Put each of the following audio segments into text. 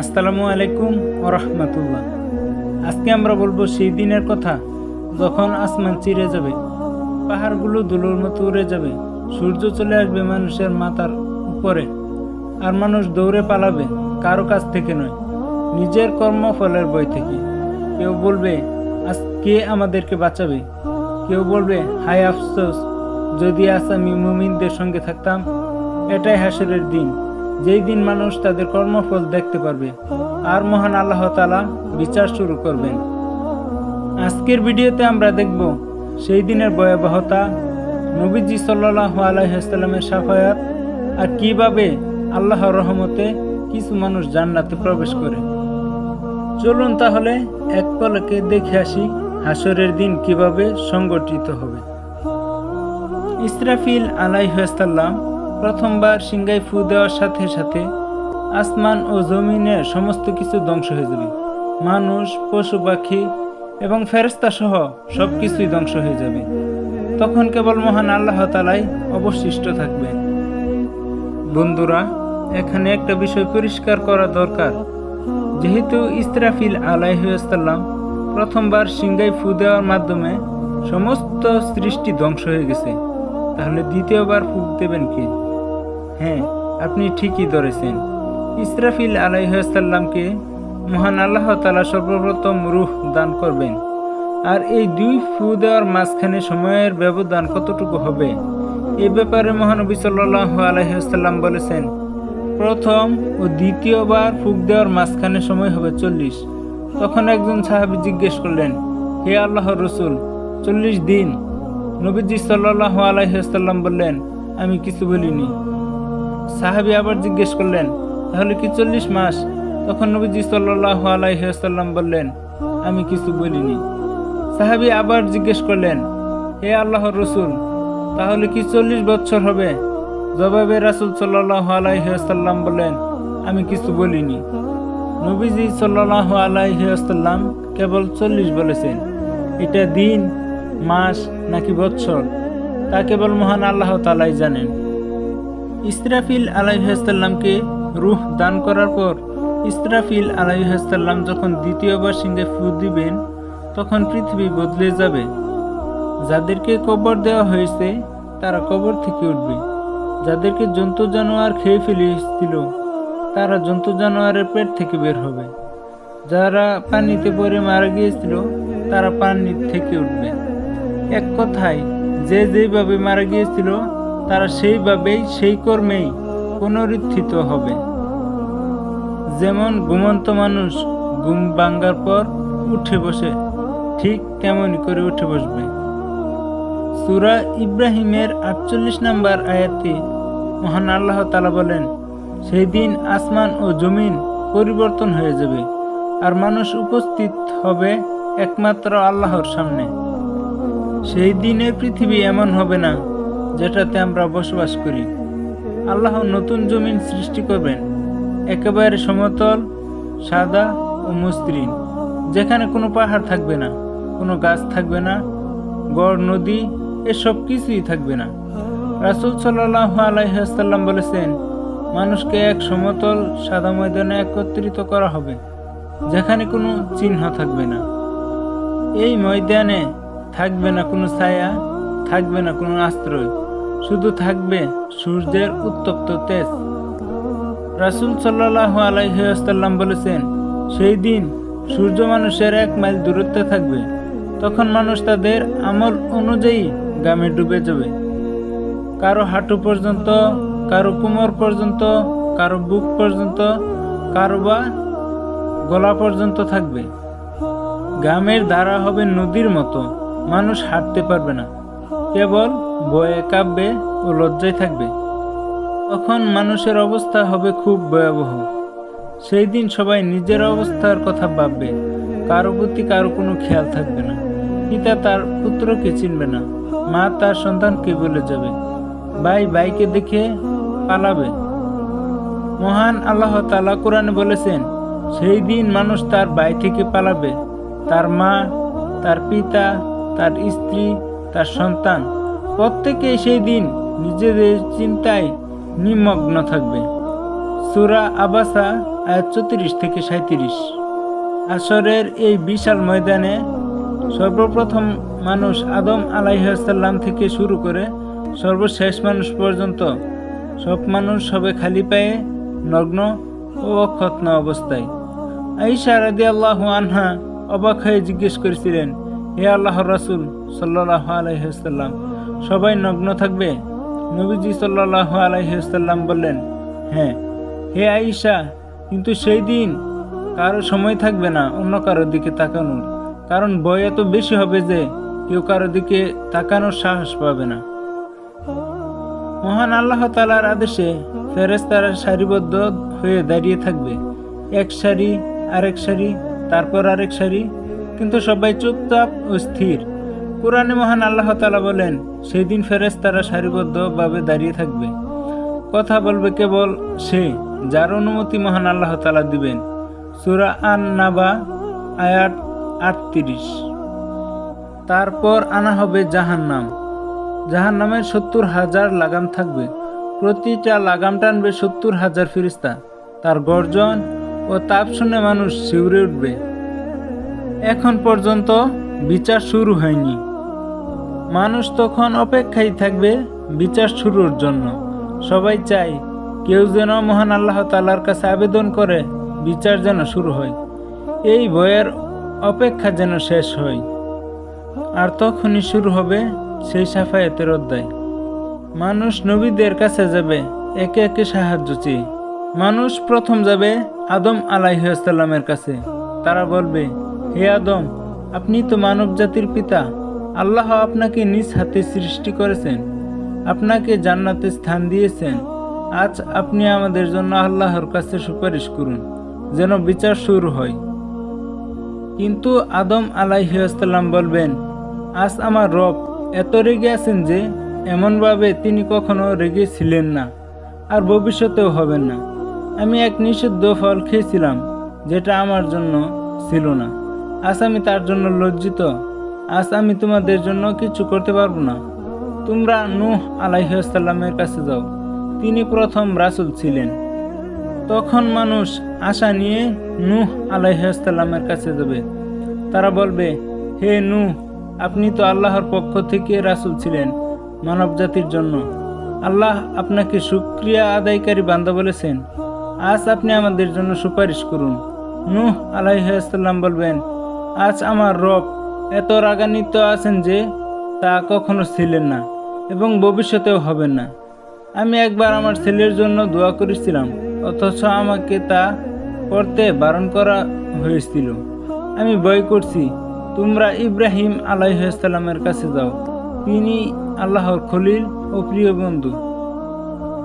আসসালামু আলাইকুম রহমতুল্লাহ। আজকে আমরা বলব সেই দিনের কথা যখন আসমান চিরে যাবে, পাহাড়গুলো ধুলোর মতো উড়ে যাবে, সূর্য চলে আসবে মানুষের মাথার উপরে, আর মানুষ দৌড়ে পালাবে কারও কাছ থেকে নয়, নিজের কর্মফলের বই থেকে। কেউ বলবে, আজ কে আমাদেরকে বাঁচাবে? কেউ বলবে, হায় আফসোস, যদি আজ আমি মুমিনদের সঙ্গে থাকতাম, এটাই হাসরের দিন। যেই দিন মানুষ তাদের কর্মফল দেখতে পারবে, আর মহান আল্লাহ তালা বিচার শুরু করবেন। আজকের ভিডিওতে আমরা দেখব সেই দিনের ভয়াবহতা, নবীজি সাল্লাহ আলাইসাল্লামের সাফায়াত, আর কীভাবে আল্লাহর রহমতে কিছু মানুষ জান্নাতে প্রবেশ করে। চলুন তাহলে এক পলকে দেখে আসি হাসরের দিন কীভাবে সংগঠিত হবে। ইসরাফিল আলাইহাল্লাম প্রথমবার সিংগাই ফু দেওয়ার সাথে সাথে আসমান ও জমিনের সমস্ত কিছু ধ্বংস হয়ে যাবে। মানুষ, পশু পাখি এবং ফেরেস্তা সহ সব কিছুই ধ্বংস হয়ে যাবে। তখন কেবল মহান আল্লাহ তালাই অবশিষ্ট থাকবেন। বন্ধুরা, এখানে একটা বিষয় পরিষ্কার করা দরকার। যেহেতু ইসরাফিল আলাইহাল্লাম প্রথমবার সিংগাই ফু দেওয়ার মাধ্যমে সমস্ত সৃষ্টি ধ্বংস হয়ে গেছে, তাহলে দ্বিতীয়বার ফুক দেবেন কি? হ্যাঁ আপনি ঠিকই ধরেছেন। ইসরাফিল আলাইহাল্লামকে মহান আল্লাহ তালা সর্বপ্রথম রুহ দান করবেন। আর এই দুই ফু দেওয়ার মাঝখানে সময়ের ব্যবধান কতটুকু হবে? এ ব্যাপারে মহানবী সাল্লাহ আলহিহাল্লাম বলেছেন, প্রথম ও দ্বিতীয়বার ফুক দেওয়ার মাঝখানে সময় হবে চল্লিশ। তখন একজন সাহাবি জিজ্ঞেস করলেন, হে আল্লাহ রসুল, চল্লিশ দিন? নবীজি সাল্লাহ আলাইসাল্লাম বললেন, আমি কিছু বলিনি। সাহাবি আবার জিজ্ঞেস করলেন, তাহলে কি চল্লিশ মাস? তখন নবীজি সাল্লাহ আলাইসাল্লাম বললেন, আমি কিছু বলিনি। সাহাবি আবার জিজ্ঞেস করলেন, হে আল্লাহর রসুল, তাহলে কি চল্লিশ বছর হবে? জবাবে রাসুল সাল্লাহ আলাইসাল্লাম বললেন, আমি কিছু বলিনি। নবীজি সাল্লাহ আলাইসাল্লাম কেবল চল্লিশ বলেছেন, এটা দিন, মাস নাকি বৎসর? তা কেবল মহান আল্লাহ তালাই জানেন। ইসরাফিল আলাইহাল্লামকে রুহ দান করার পর ইসরাফিল আলাইহাল্লাম যখন দ্বিতীয়বার সিংহে ফু দিবেন, তখন পৃথিবী বদলে যাবে। যাদেরকে কবর দেওয়া হয়েছে, তারা কবর থেকে উঠবে। যাদেরকে জন্তু জানোয়ার খেয়ে ফেলেছিল, তারা জন্তু জানোয়ারের পেট থেকে বের হবে। যারা পানিতে পড়ে মারা গিয়েছিল, তারা পানি থেকে উঠবে। এক কথায়, যে যেইভাবে মারা গিয়েছিল তারা সেইভাবেই, সেই কর্মেই পুনরুত্থিত হবে। যেমন ঘুমন্ত মানুষ ঘুম ভাঙ্গার পর উঠে বসে, ঠিক তেমনই করে উঠে বসবে। সুরা ইব্রাহিমের আটচল্লিশ নাম্বার আয়াতে মহান আল্লাহ তালা বলেন, সেই দিন আসমান ও জমিন পরিবর্তন হয়ে যাবে, আর মানুষ উপস্থিত হবে একমাত্র আল্লাহর সামনে। সেই দিনের পৃথিবী এমন হবে না যেটাতে আমরা বসবাস করি। আল্লাহ নতুন জমিন সৃষ্টি করবেন। একেবারে সমতল, সাদা ও মসৃণ। যেখানে কোনো পাহাড় থাকবে না, কোনো গাছ থাকবে না, গড়, নদী, এসব কিছুই থাকবে না। রাসুল সাল্লাহ আলাইসাল্লাম বলেছেন, মানুষকে এক সমতল, সাদা ময়দানে একত্রিত করা হবে, যেখানে কোনো চিহ্ন থাকবে না। এই ময়দানে থাকবে না কোনো ছায়া, থাকবে না কোনো আশ্রয়। শুধু থাকবে সূর্যের উত্তপ্ত তেজ। রাসুল সাল্লাহ বলেছেন, সেই দিন সূর্য মানুষের এক মাইল দূরত্বে থাকবে। তখন মানুষ তাদের আমল অনুযায়ী গ্রামে ডুবে যাবে। কারও হাঁটু পর্যন্ত, কারও কোমর পর্যন্ত, কারও বুক পর্যন্ত, কারও বা গলা পর্যন্ত থাকবে। গ্রামের ধারা হবে নদীর মতো। মানুষ হাঁটতে পারবে না। কেবল বয়ে কাঁপবে ও লজ্জায় থাকবে। তখন মানুষের অবস্থা হবে খুব ভয়াবহ। সেই দিন সবাই নিজের অবস্থার কথা ভাববে। কারও প্রতি কারও কোনো খেয়াল থাকবে না। পিতা তার পুত্রকে চিনবে না। মা তার সন্তানকে বলে যাবে। ভাই ভাইকে দেখে পালাবে। মহান আল্লাহ তালা কোরআনে বলেছেন, সেই দিন মানুষ তার ভাই থেকে পালাবে। তার মা, তার পিতা, তার স্ত্রী, তার সন্তান প্রত্যেকে সেই দিন নিজেদের চিন্তায় নিমগ্ন থাকবে। সুরা আবাসা চৌত্রিশ থেকে সাঁত্রিশ আসরের এই বিশাল ময়দানে সর্বপ্রথম মানুষ আদম আলাইহাল্লাম থেকে শুরু করে সর্বশেষ মানুষ পর্যন্ত সব মানুষ সবে খালি পায়ে নগ্ন ও অক্ষত্ন অবস্থায়। আইসা রাদি আল্লাহ আনহা অবাক হয়ে জিজ্ঞেস করেছিলেন, হে আল্লাহ রাসুল সাল্লাহ আলাইহাল্লাম সবাই নগ্ন থাকবে? নবীজি সাল্লাহ আলাইহাল্লাম বললেন হ্যাঁ। হে আইসা কিন্তু সেই দিন কারও সময় থাকবে না, অন্য কারোর দিকে তাকানোর। কারণ বয় এত বেশি হবে যে কেউ কারও দিকে তাকানোর সাহস পাবে না। মহান আল্লাহ তালার আদেশে ফেরেস্তারা সারিবদ্ধ হয়ে দাঁড়িয়ে থাকবে। এক সারি, আরেক সারি, তারপর আরেক সারি, কিন্তু সবাই চুপচাপ ও স্থির। কোরআনে মহান আল্লাহ তালা বলেন, সেই দিন ফেরেস্তারা সারিবদ্ধভাবে দাঁড়িয়ে থাকবে। কথা বলবে কেবল সে যার অনুমতি মহান আল্লাহ তালা দিবেন। সুরা আন নাবা আয়াত আটত্রিশ। তারপর আনা হবে জাহান্নাম। জাহান্নামের সত্তর হাজার লাগাম থাকবে। প্রতিটা লাগাম টানবে সত্তর হাজার ফিরিস্তা তার গর্জন ও তাপ শুনে মানুষ শিউরে উঠবে। এখন পর্যন্ত বিচার শুরু হয়নি। মানুষ তখন অপেক্ষায় থাকবে বিচার শুরুর জন্য। সবাই চায় কেউ যেন মহান আল্লাহ তালার কাছে আবেদন করে, বিচার যেন শুরু হয়। এই ভয়ের অপেক্ষা যেন শেষ হয়। আর তখনই শুরু হবে সেই সাফায়াতের অধ্যায়। মানুষ নবীদের কাছে যাবে, একে একে সাহায্য চেয়ে। মানুষ প্রথম যাবে আদম আলাইসাল্লামের কাছে। তারা বলবে, হে আদম, আপনি তো মানব জাতির পিতা। আল্লাহ আপনাকে নিজ হাতে সৃষ্টি করেছেন, আপনাকে জান্নাতে স্থান দিয়েছেন। আজ আপনি আমাদের জন্য আল্লাহর কাছে সুপারিশ করুন, যেন বিচার শুরু হয়। কিন্তু আদম আলাইসাল্লাম বলবেন, আজ আমার রব এত রেগে আছেন যে, এমনভাবে তিনি কখনো রেগে ছিলেন না, আর ভবিষ্যতেও হবেন না। আমি এক নিষিদ্ধ ফল খেয়েছিলাম, যেটা আমার জন্য ছিল না। আজ আমি তার জন্য লজ্জিত আজ আমি তোমাদের জন্য কিছু করতে পারব না। তোমরা নূহ আলাইসাল্লামের কাছে যাও। তিনি প্রথম রাসুল ছিলেন। তখন মানুষ আশা নিয়ে নূহ আলাইসাল্লামের কাছে যাবে। তারা বলবে, হে নূহ, আপনি তো আল্লাহর পক্ষ থেকে রাসুল ছিলেন মানব জাতির জন্য। আল্লাহ আপনাকে সুক্রিয়া আদায়কারী বান্দা বলেছেন। আজ আপনি আমাদের জন্য সুপারিশ করুন। নূহ আলাইসাল্লাম বলবেন, আজ আমার রব এত রাগান্বিত আছেন যে তা কখনো ছিলেন না এবং ভবিষ্যতেও হবেন না। আমি একবার আমার ছেলের জন্য দোয়া করেছিলাম, অথচ আমাকে তা করতে বারণ করা হয়েছিল। আমি ভয় করছি, তোমরা ইব্রাহিম আলাইসাল্লামের কাছে যাও। তিনি আল্লাহর খলিল ও প্রিয় বন্ধু।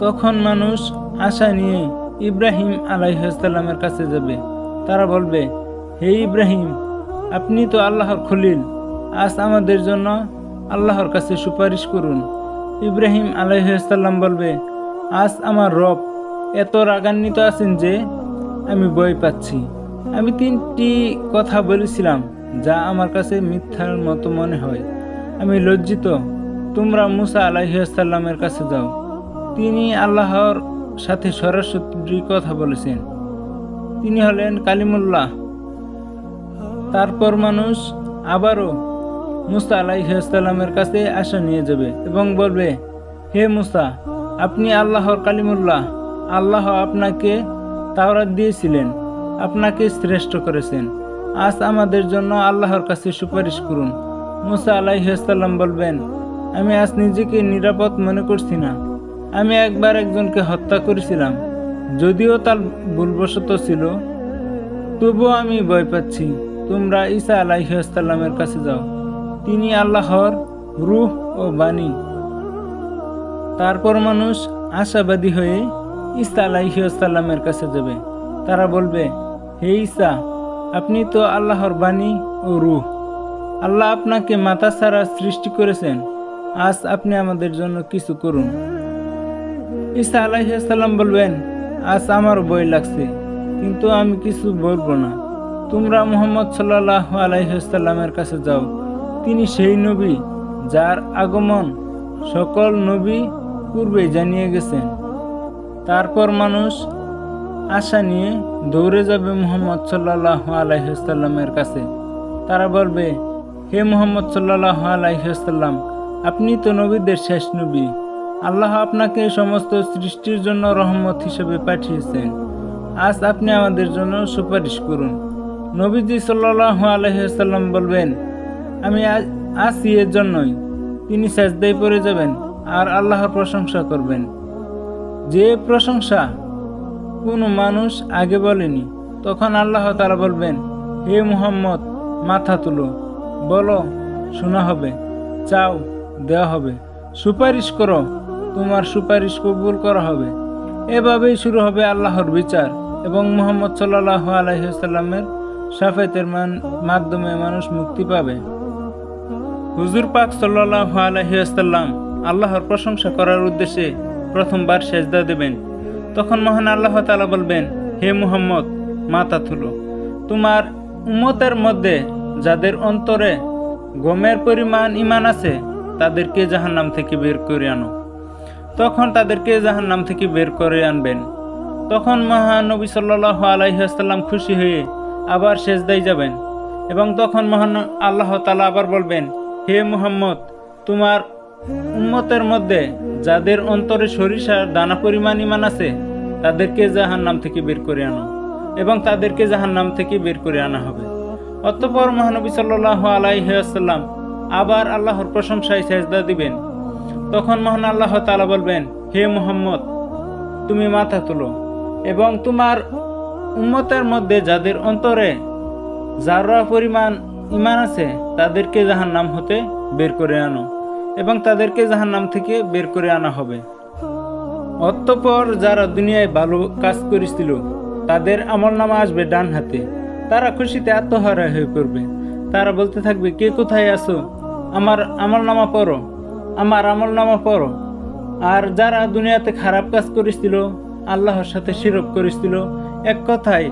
তখন মানুষ আশা নিয়ে ইব্রাহিম আলাইসাল্লামের কাছে যাবে। তারা বলবে, হে ইব্রাহিম আপনি তো আল্লাহর খলিল। আজ আমাদের জন্য আল্লাহর কাছে সুপারিশ করুন। ইব্রাহিম আলাইসাল্লাম বলবে, আজ আমার রব এত রাগান্বিত আছেন যে আমি ভয় পাচ্ছি। আমি তিনটি কথা বলেছিলাম যা আমার কাছে মিথ্যার মতো মনে হয়। আমি লজ্জিত, তোমরা মুসা আলাইসাল্লামের কাছে যাও। তিনি আল্লাহর সাথে সরাসরি কথা বলেছেন। তিনি হলেন কালিমুল্লাহ। তারপর মানুষ আবারও মুসা আলাইসাল্লামের কাছে আশা নিয়ে যাবে এবং বলবে, হে মুসা, আপনি আল্লাহর কালিমুল্লাহ, আল্লাহ আপনাকে তাওরাত দিয়েছিলেন, আপনাকে শ্রেষ্ঠ করেছেন। আজ আমাদের জন্য আল্লাহর কাছে সুপারিশ করুন। মুসা আলাইসাল্লাম বলবেন, আমি আজ নিজেকে নিরাপদ মনে করছি না। আমি একবার একজনকে হত্যা করেছিলাম। যদিও তার ভুলবশত ছিল, তবুও আমি ভয় পাচ্ছি। তোমরা ঈসা আলাইসাল্লামের কাছে যাও। তিনি আল্লাহর রুহ ও বাণী। তারপর মানুষ আশাবাদী হয়ে ঈসা আলাইসাল্লামের কাছে যাবে। তারা বলবে, হে ঈসা, আপনি তো আল্লাহর বাণী ও রুহ। আল্লাহ আপনাকে মাথা ছাড়া সৃষ্টি করেছেন। আজ আপনি আমাদের জন্য কিছু করুন। ঈসা আলাইসাল্লাম বলবেন, আজ আমার বই লাগছে, কিন্তু আমি কিছু বলব না। তোমরা মোহাম্মদ সাল্লাহ আলাইসাল্লামের কাছে যাও। তিনি সেই নবী যার আগমন সকল নবী পূর্বে জানিয়ে গেছেন। তারপর মানুষ আশা নিয়ে দৌড়ে যাবে মোহাম্মদ সাল্লাহ আলাইসাল্লামের কাছে। তারা বলবে, হে মোহাম্মদ সাল্লাহ আলাইসাল্লাম আপনি তো নবীদের শেষ নবী। আল্লাহ আপনাকে সমস্ত সৃষ্টির জন্য রহমত হিসেবে পাঠিয়েছেন। আজ আপনি আমাদের জন্য সুপারিশ করুন। নবীজি সাল্লাহ আলহিহাল্লাম বলবেন, আমি আসি এর জন্যই তিনি সাজদাই পড়ে যাবেন আর আল্লাহর প্রশংসা করবেন। যে প্রশংসা কোনো মানুষ আগে বলেনি, তখন আল্লাহ তারা বলবেন, হে মুহাম্মদ, মাথা তুলো। বলো, শোনা হবে, চাও দেওয়া হবে। সুপারিশ করো, তোমার সুপারিশ কবুল করা হবে। এভাবেই শুরু হবে আল্লাহর বিচার এবং মোহাম্মদ সাল্লাহ আলহিসাল্লামের সাফেতের মাধ্যমে মানুষ মুক্তি পাবে। হুজুর পাক সাল্লাহ আলহিহাল্লাম আল্লাহর প্রশংসা করার উদ্দেশ্যে প্রথমবার সেজদা দেবেন। তখন মহান আল্লাহ তালা বলবেন, হে মুহাম্মদ, মাথা তুলো। তোমার উম্মতের মধ্যে যাদের অন্তরে গমের পরিমাণ ইমান আছে, তাদেরকে জাহান্নাম থেকে বের করে আনো। তখন তাদেরকে জাহান্নাম থেকে বের করে আনবেন। তখন মহানবী সাল্লাহ আলাইসাল্লাম খুশি হয়ে আবার সেজদাই যাবেন। এবং তখন মহান আল্লাহ তালা আবার বলবেন, হে মুহাম্মদ, তোমার উম্মতের মধ্যে যাদের অন্তরে সরিষার দানা পরিমাণ ইমান আছে, তাদেরকে জাহান নাম থেকে বের করে আনো এবং তাদেরকে জাহান নাম থেকে বের করে আনা হবে। অতঃপর মহানবী সাল্লাহ আলাইসাল্লাম আবার আল্লাহর প্রশংসায় সেজদা দিবেন। তখন মহান আল্লাহ তালা বলবেন, হে মুহাম্মদ, তুমি মাথা তুলো এবং তোমার উম্মতের মধ্যে যাদের অন্তরে যারা পরিমাণ ইমান আছে, তাদেরকে জাহান নাম হতে বের করে আনো এবং তাদেরকে জাহান নাম থেকে বের করে আনা হবে। অতঃপর যারা দুনিয়ায় ভালো কাজ করেছিল, তাদের আমল নামা আসবে ডান হাতে। তারা খুশিতে আত্মহারা হয়ে পড়বে। তারা বলতে থাকবে, কে কোথায় আছো? আমার আমল নামা পড়ো, আমার আমল নামা পড়ো। আর যারা দুনিয়াতে খারাপ কাজ করেছিল, আল্লাহর সাথে শিরক করেছিল এক কথায়,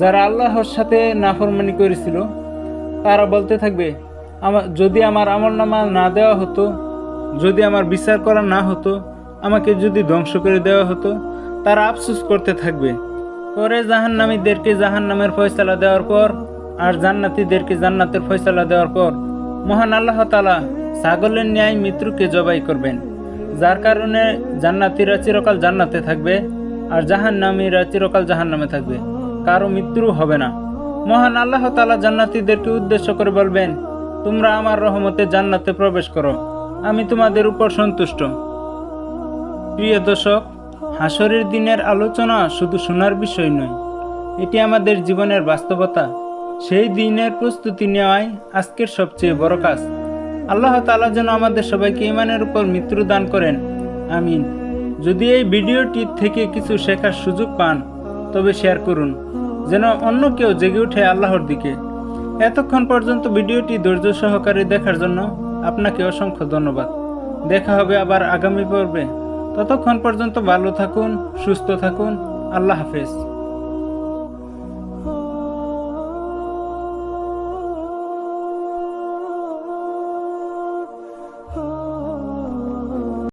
যারা আল্লাহর সাথে নাফরমানি করেছিল, তারা বলতে থাকবে আমার যদি আমার আমল নামা না দেওয়া হতো, যদি আমার বিচার করা না হতো, আমাকে যদি ধ্বংস করে দেওয়া হতো, তারা আফসুস করতে থাকবে। পরে জাহান্নামীদেরকে জাহান্নামের ফয়সালা দেওয়ার পর, আর জান্নাতীদেরকে জান্নাতের ফয়সালা দেওয়ার পর, মহান আল্লাহ তালা ছাগলের ন্যায় মৃত্যুকে জবাই করবেন। যার কারণে জান্নাতীরা চিরকাল জান্নাতে থাকবে। আর জাহান্নামীরা চিরকাল জাহান্নামে থাকবে। কারও মৃত্যু হবে না। মহান আল্লাহ তালা জান্নাতীদেরকে উদ্দেশ্য করে বলবেন, তোমরা আমার রহমতে জান্নাতে প্রবেশ করো। আমি তোমাদের উপর সন্তুষ্ট। প্রিয় দর্শক হাসরের দিনের আলোচনা শুধু শোনার বিষয় নয়, এটি আমাদের জীবনের বাস্তবতা। সেই দিনের প্রস্তুতি নেওয়াই আজকের সবচেয়ে বড় কাজ। আল্লাহ তালা যেন আমাদের সবাইকে ইমানের উপর মৃত্যু দান করেন। আমিন। যদি এই ভিডিওটি থেকে কিছু শেখার সুযোগ পান, তবে শেয়ার করুন, যেন অন্য কেউ জেগে উঠে আল্লাহর দিকে। এতক্ষণ পর্যন্ত ভিডিওটি ধৈর্য সহকারে দেখার জন্য আপনাকে অসংখ্য ধন্যবাদ। দেখা হবে আবার আগামী পর্বে। ততক্ষণ পর্যন্ত ভালো থাকুন, সুস্থ থাকুন। আল্লাহ হাফেজ।